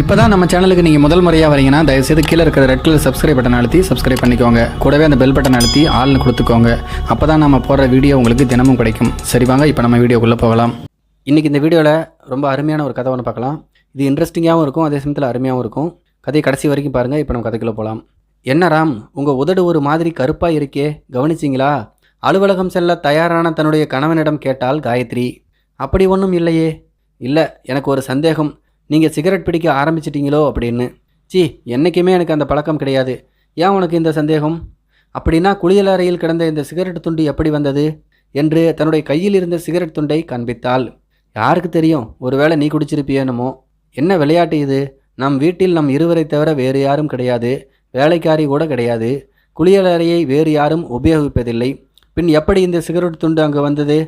இப்போ தான் நம்ம சேனலுக்கு நீங்கள் முதல் முறையாக வரீங்கன்னா தயவுசெய்து கீழே இருக்கிற ரெட் கலர் சப்ஸ்கிரைப் பட்டன் அழுத்தி சப்ஸ்கிரைப் பண்ணிக்கோங்க. கூடவே அந்த பெல் பட்டன் அழுத்தி ஆள்னு கொடுத்துக்கோங்க. அப்போ தான் நம்ம போடுற வீடியோ உங்களுக்கு தினமும் கிடைக்கும். சரி வாங்க இப்போ நம்ம வீடியோக்குள்ளே போகலாம். இன்றைக்கி இந்த வீடியோவில் ரொம்ப அருமையான ஒரு கதை ஒன்று பார்க்கலாம். இது இன்ட்ரெஸ்டிங்காகவும் இருக்கும் அதே சமயத்தில் அருமையாகவும் இருக்கும். கதையை கடைசி வரைக்கும் பாருங்கள் இப்போ நம்ம கதைக்குள்ளே போகலாம் என்ன ராம் உங்கள் உதடு ஒரு மாதிரி கருப்பாக இருக்கே கவனிச்சிங்களா? அலுவலகம் செல்ல தயாரான தன்னுடைய கணவனிடம் கேட்டால் காயத்ரி அப்படி ஒன்றும் இல்லையே. இல்லை எனக்கு ஒரு சந்தேகம். நீங்கள் சிகரெட் பிடிக்க ஆரம்பிச்சிட்டீங்களோ அப்படின்னு. சி என்றைக்குமே எனக்கு அந்த பழக்கம் கிடையாது. ஏன் உனக்கு இந்த சந்தேகம்? அப்படின்னா குளியலறையில் கிடந்த இந்த சிகரெட் துண்டு எப்படி வந்தது? என்று தன்னுடைய கையில் இருந்த சிகரெட் துண்டை காண்பித்தாள் யாருக்கு தெரியும்? ஒருவேளை நீ குடிச்சிருப்பியேனுமோ என்ன விளையாட்டு இது? நம் வீட்டில் நம் இருவரை தவிர வேறு யாரும் கிடையாது. வேலைக்காரி கூட கிடையாது. குளியலறையை வேறு யாரும் உபயோகிப்பதில்லை. பின் எப்படி இந்த சிகரெட் துண்டு அங்கே வந்தது?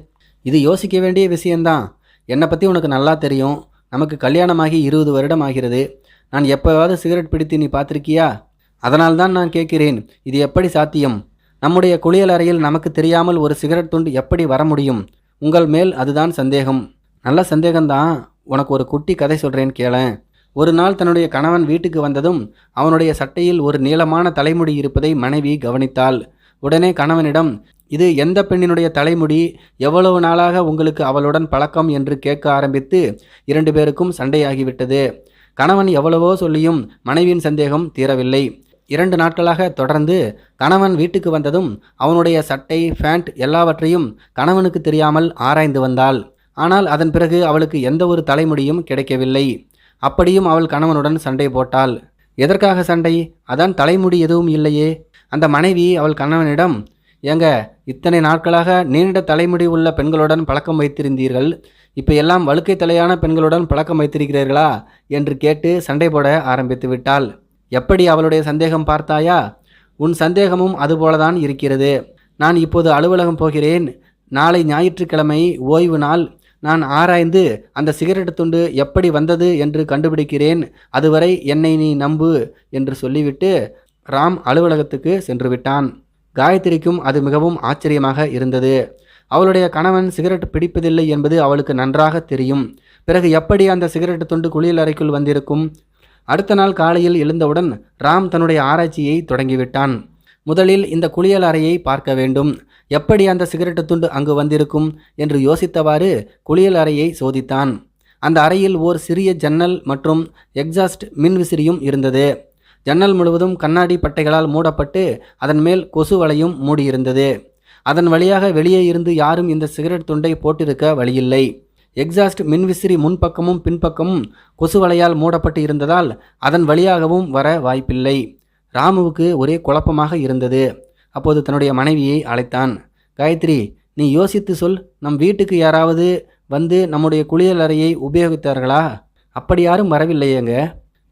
இது யோசிக்க வேண்டிய விஷயந்தான் என்னை பற்றி உனக்கு நல்லா தெரியும். நமக்கு கல்யாணமாகி இருபது வருடம் ஆகிறது நான் எப்போவாவது சிகரெட் பிடித்து நீ பார்த்துருக்கியா? அதனால்தான் நான் கேட்கிறேன் இது எப்படி சாத்தியம்? நம்முடைய குளியல் அறையில் நமக்கு தெரியாமல் ஒரு சிகரெட் துண்டு எப்படி வர முடியும்? உங்கள் மேல் அதுதான் சந்தேகம். நல்ல சந்தேகம்தான். உனக்கு ஒரு குட்டி கதை சொல்கிறேன் கேளேன் ஒரு நாள் தன்னுடைய கணவன் வீட்டுக்கு வந்ததும் அவனுடைய சட்டையில் ஒரு நீளமான தலைமுடி இருப்பதை மனைவி கவனித்தாள். உடனே கணவனிடம் இது எந்த பெண்ணினுடைய தலைமுடி? எவ்வளவு நாளாக உங்களுக்கு அவளுடன் பழக்கம் என்று கேட்க ஆரம்பித்து இரண்டு பேருக்கும் சண்டையாகிவிட்டது. கணவன் எவ்வளவோ சொல்லியும் மனைவியின் சந்தேகம் தீரவில்லை. இரண்டு நாட்களாக தொடர்ந்து கணவன் வீட்டுக்கு வந்ததும் அவனுடைய சட்டை ஃபேண்ட் எல்லாவற்றையும் கணவனுக்கு தெரியாமல் ஆராய்ந்து வந்தாள். ஆனால் அதன் பிறகு அவளுக்கு எந்த ஒரு தலைமுடியும் கிடைக்கவில்லை. அப்படியும் அவள் கணவனுடன் சண்டை போட்டாள். எதற்காக சண்டை? அதான் தலைமுடி எதுவும் இல்லையே. அந்த மனைவி அவள் கணவனிடம் ஏங்க இத்தனை நாட்களாக நீண்ட தலைமுடி உள்ள பெண்களுடன் பழக்கம் வைத்திருந்தீர்கள். இப்போ எல்லாம் வழுக்கை தலையான பெண்களுடன் பழக்கம் வைத்திருக்கிறீர்களா? என்று கேட்டு சண்டை போட ஆரம்பித்து விட்டாள். எப்படி அவளுடைய சந்தேகம் பார்த்தாயா? உன் சந்தேகமும் அதுபோலதான் இருக்கிறது. நான் இப்போது அலுவலகம் போகிறேன். நாளை ஞாயிற்றுக்கிழமை ஓய்வு நாள். நான் ஆராய்ந்து அந்த சிகரெட் துண்டு எப்படி வந்தது என்று கண்டுபிடிக்கிறேன். அதுவரை என்னை நீ நம்பு என்று சொல்லிவிட்டு ராம் அலுவலகத்துக்கு சென்று விட்டான். காயத்ரிக்கும் அது மிகவும் ஆச்சரியமாக இருந்தது. அவளுடைய கணவன் சிகரெட் பிடிப்பதில்லை என்பது அவளுக்கு நன்றாக தெரியும். பிறகு எப்படி அந்த சிகரெட் துண்டு குளியல் அறைக்குள் வந்திருக்கும்? அடுத்த நாள் காலையில் எழுந்தவுடன் ராம் தன்னுடைய ஆராய்ச்சியை தொடங்கிவிட்டான். முதலில் இந்த குளியல் அறையை பார்க்க வேண்டும். எப்படி அந்த சிகரெட்டு துண்டு அங்கு வந்திருக்கும் என்று யோசித்தவாறு குளியல் அறையை சோதித்தான். அந்த அறையில் ஓர் சிறிய ஜன்னல் மற்றும் எக்ஸாஸ்ட் மின்விசிறியும் இருந்தது. ஜன்னல் முழுவதும் கண்ணாடி பட்டைகளால் மூடப்பட்டு அதன் மேல் கொசு வலையும் மூடியிருந்தது. அதன் வழியாக வெளியே இருந்து யாரும் இந்த சிகரெட் துண்டை போட்டிருக்க வழியில்லை. எக்ஸாஸ்ட் மின்விசிறி முன்பக்கமும் பின்பக்கமும் கொசு வலையால் மூடப்பட்டு இருந்ததால் அதன் வழியாகவும் வர வாய்ப்பில்லை. ராமுவுக்கு ஒரே குழப்பமாக இருந்தது. அப்போது தன்னுடைய மனைவியை அழைத்தான். காயத்ரி நீ யோசித்து சொல். நம் வீட்டுக்கு யாராவது வந்து நம்முடைய குளியல் அறையை உபயோகித்தார்களா? அப்படி யாரும் வரவில்லையேங்க.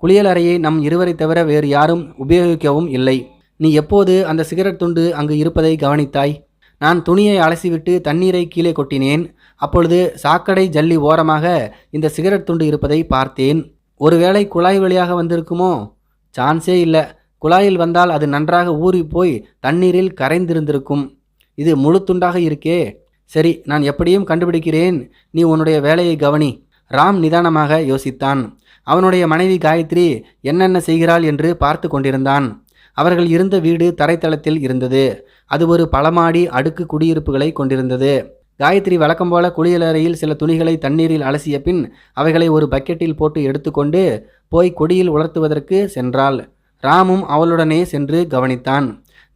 குளியல் அறையை நம் இருவரை தவிர வேறு யாரும் உபயோகிக்கவும் இல்லை. நீ எப்போது அந்த சிகரெட் துண்டு அங்கு இருப்பதை கவனித்தாய்? நான் துணியை அலசிவிட்டு தண்ணீரை கீழே கொட்டினேன். அப்பொழுது சாக்கடை ஜல்லி ஓரமாக இந்த சிகரெட் துண்டு இருப்பதை பார்த்தேன். ஒருவேளை குழாய் வழியாக வந்திருக்குமோ? சான்ஸே இல்லை. குழாயில் வந்தால் அது நன்றாக ஊறி போய் தண்ணீரில் கரைந்திருந்திருக்கும். இது முழு துண்டாக இருக்கே. சரி நான் எப்படியும் கண்டுபிடிக்கிறேன். நீ உன்னுடைய வேலையை கவனி. ராம் நிதானமாக யோசித்தான். அவனுடைய மனைவி காயத்ரி என்னென்ன செய்கிறாள் என்று பார்த்து கொண்டிருந்தான். அவர்கள் இருந்த வீடு தரைத்தளத்தில் இருந்தது. அது ஒரு பலமாடி அடுக்கு குடியிருப்புகளை கொண்டிருந்தது. காயத்ரி வழக்கம் போல குளியலறையில் சில துணிகளை தண்ணீரில் அலசிய பின் அவைகளை ஒரு பக்கெட்டில் போட்டு எடுத்துக்கொண்டு போய் கொடியில் உலர்த்துவதற்கு சென்றாள். ராமும் அவளுடனே சென்று கவனித்தான்.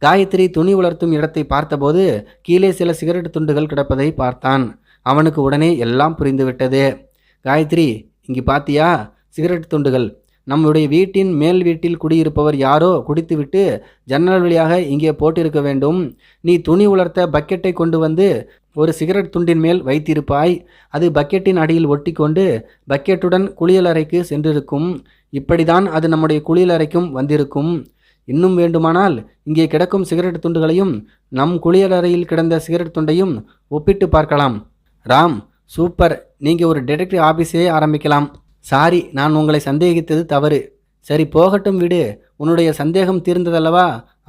காயத்ரி துணி உலர்த்தும் இடத்தை பார்த்தபோது கீழே சில சிகரெட் துண்டுகள் கிடப்பதை பார்த்தான். அவனுக்கு உடனே எல்லாம் புரிந்துவிட்டது. காயத்ரி இங்கு பாத்தியா? சிகரெட் துண்டுகள். நம்முடைய வீட்டின் மேல் வீட்டில் குடியிருப்பவர் யாரோ குடித்துவிட்டு ஜன்னல் வழியாக இங்கே போட்டிருக்க வேண்டும். நீ துணி உலர்த்த பக்கெட்டை கொண்டு வந்து ஒரு சிகரெட் துண்டின் மேல் வைத்திருப்பாய். அது பக்கெட்டின் அடியில் ஒட்டிக்கொண்டு பக்கெட்டுடன் குளியலறைக்கு சென்றிருக்கும். இப்படிதான் அது நம்முடைய குளியலறைக்கும் வந்திருக்கும். இன்னும் வேண்டுமானால் இங்கே கிடக்கும் சிகரெட் துண்டுகளையும் நம் குளியலறையில் கிடந்த சிகரெட் துண்டையும் ஒப்பிட்டு பார்க்கலாம். ராம் சூப்பர். நீங்கள் ஒரு டிடெக்டிவ் ஆஃபீஸே ஆரம்பிக்கலாம். சாரி நான் உங்களை சந்தேகித்தது தவறு. சரி போகட்டும் விடு. உன்னுடைய சந்தேகம் தீர்ந்ததல்லவா?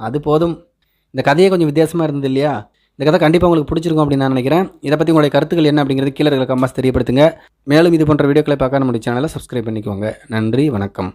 அது போதும். இந்த கதையே கொஞ்சம் வித்தியாசமாக இருந்தது இல்லையா? இந்த கதை கண்டிப்பாக உங்களுக்கு பிடிச்சிருக்கும் அப்படின்னு நான் நினைக்கிறேன். இதை பற்றி உங்களுடைய கருத்துக்கள் என்ன அப்படிங்கிறது கீழே இருக்கிற கம்மாஸ் தெரியப்படுத்துங்க மேலும் இது போன்ற வீடியோக்களை பார்க்க நம்முடைய சேனலை சப்ஸ்கிரைப் பண்ணிக்கோங்க. நன்றி வணக்கம்.